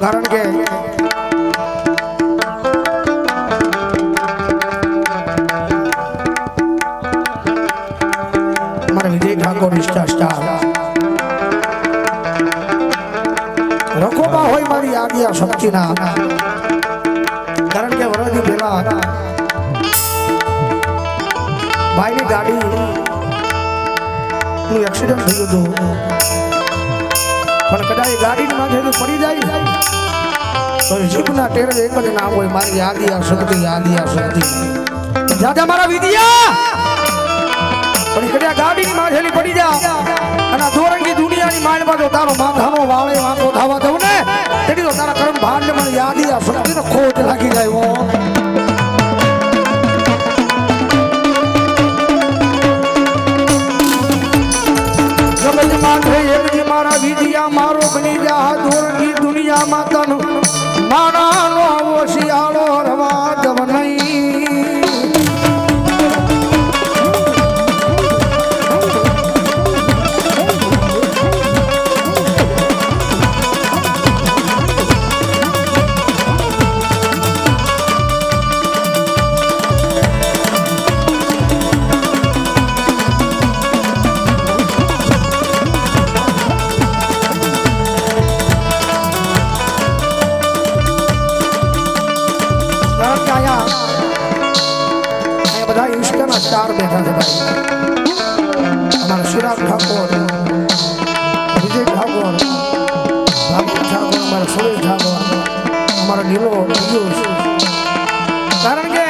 કારણ કે મારા વિજય ઠાકોર ઇન્સ્ટા સ્ટાર. રખોમાં હોય મારી આદિયા શક્તિના. કારણ કે વરદી પહેલા ભાઈની ગાડી નું એક્સિડન્ટ થયું હતું. પણ કદાચ એ ગાડીની માથે પડી જાય. તો જીભના ટેરે એક જ નામ હોય, મારી આદિયા શક્તિ આદિયા શક્તિ. દાદા મારા વિદ્યા પણ કદાચ ગાડીની માથેલી પડી જાય અને આ દોરંગી દુનિયાની માનમાં જો તારો માથાનો વાળે વાંકો થવા દઉં ને તેથી તો તારા કર્મ ભાંડ મને યાદી આ શક્તિનો ખોટ લાગી જાય માથે એક દી મારા વિજયા મારો બની જા દોરંગી દુનિયામાં તન. માણાનો આવો શિયાળો રવા દવ નહીં. સ્ટાર બેઠા છે ભાઈ અમારા શિરાગ ઠાકોર વિજય ઠાકોર ભાગવત ઠાકોર અમારા સુરેશ ઠાકોર અમારા નીલો પિયુષ કારણ કે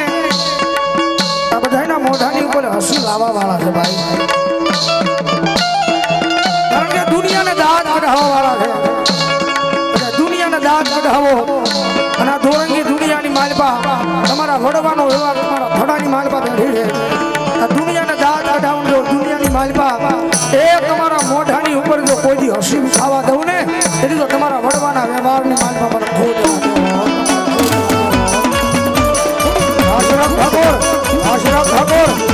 આ બધાના મોઢાની ઉપર હસી લાવવા વાળા છે ભાઈ કારણ કે દુનિયાને દાદ કઢાવવા વાળા છે દુનિયાની એ તમારા મોઢાની ઉપર જો કોઈ દી હસી ખાવા દઉં ને એટલે તો તમારા વડવાના વ્યવહારની માલપા મને ખોટ આશરફ ઠાકોર ઠાકોર.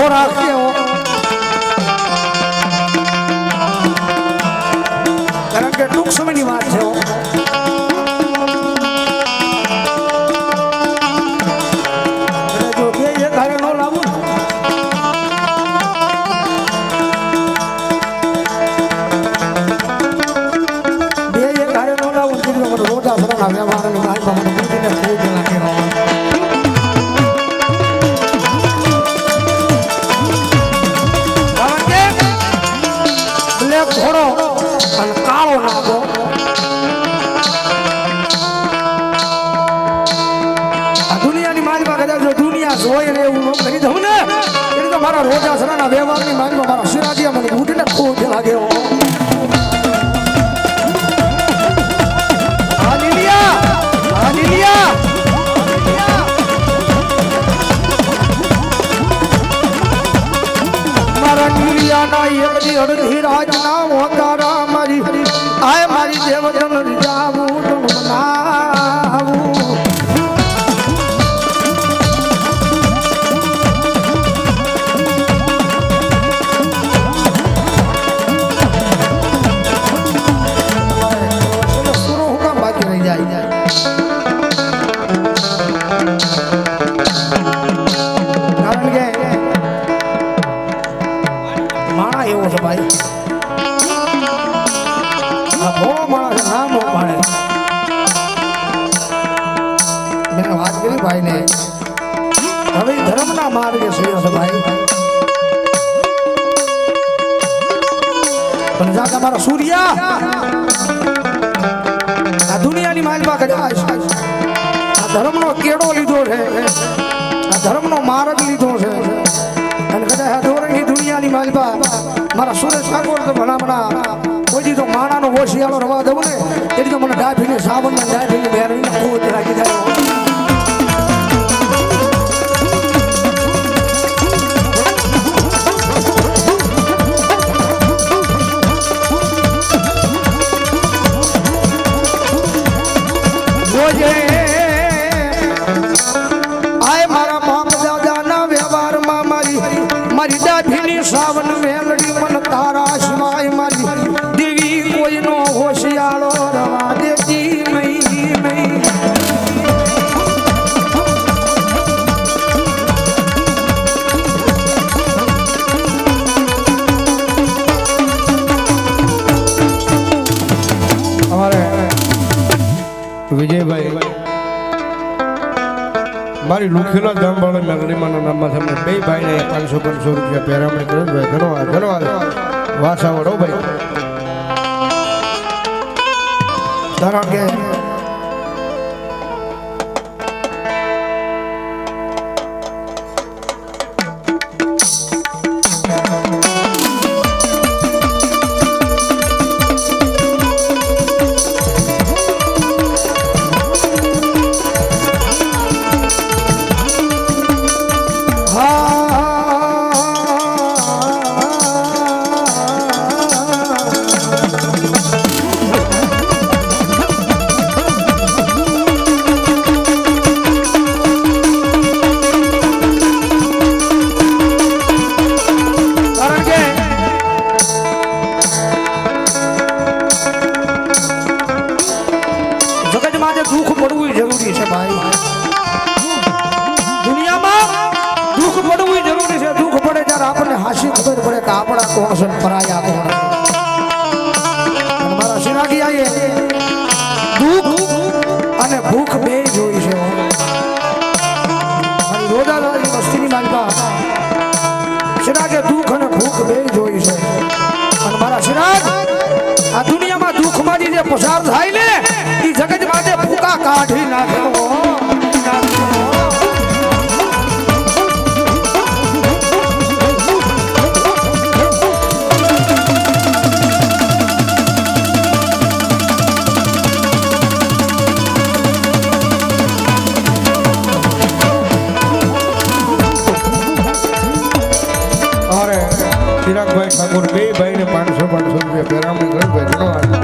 હો કારણ કે ટૂંક સમયની વાત છે હો. એટલે વ્યવહારની માલમાં મારા શિરાજીયા મને બુદ્ધિને ખૂબ લાગ્યો અડધી રાજના ઓંકારા મારી. આય મારી દેવજન જાવું તમ છે ભાઈ. આ ભોળો માણસ નામ પાડે. મેં વાત કરી ભાઈ ને હવે ધર્મના માર્ગે સહ્યો છે ભાઈ. પણ જા તમારા સૂર્યા. આ દુનિયાની માલમાં કદાચ આ ધર્મનો કેડો લીધો છે. મારા સુરેશ ઠાકોર તો ભલામણા. કોઈ દી તો માણાનો ઓશિયાળો રવા દઉં ને એની તો મને ડાભીને સાબણ ને ડાભીને બેરવીને મારી જામવાળા મેલડીમાના નામમાં તમે બે ભાઈને પાંચસો પાંચસો રૂપિયા પેરામણી કરો ભાઈ ધન્યવાદ ધન્યવાદ વાસાવડો ભાઈ. ધારો કે આપણા કોણ છે પરાયા કોણ મારા શિરાગી આઈએ દુઃખ અને ભૂખ બે જોઈ છે મારી રોદાદારી વસ્તીની માનતા શિરાગે દુઃખ અને ભૂખ બે જોઈ છે. અને મારા શિરાગ, આ દુનિયામાં દુઃખમાંથી જે પસાર થાય ને ઠાકોર બે ભાઈને પાંચસો પાંચસો રૂપિયા પહેરામણી કરો ધન્યવાદ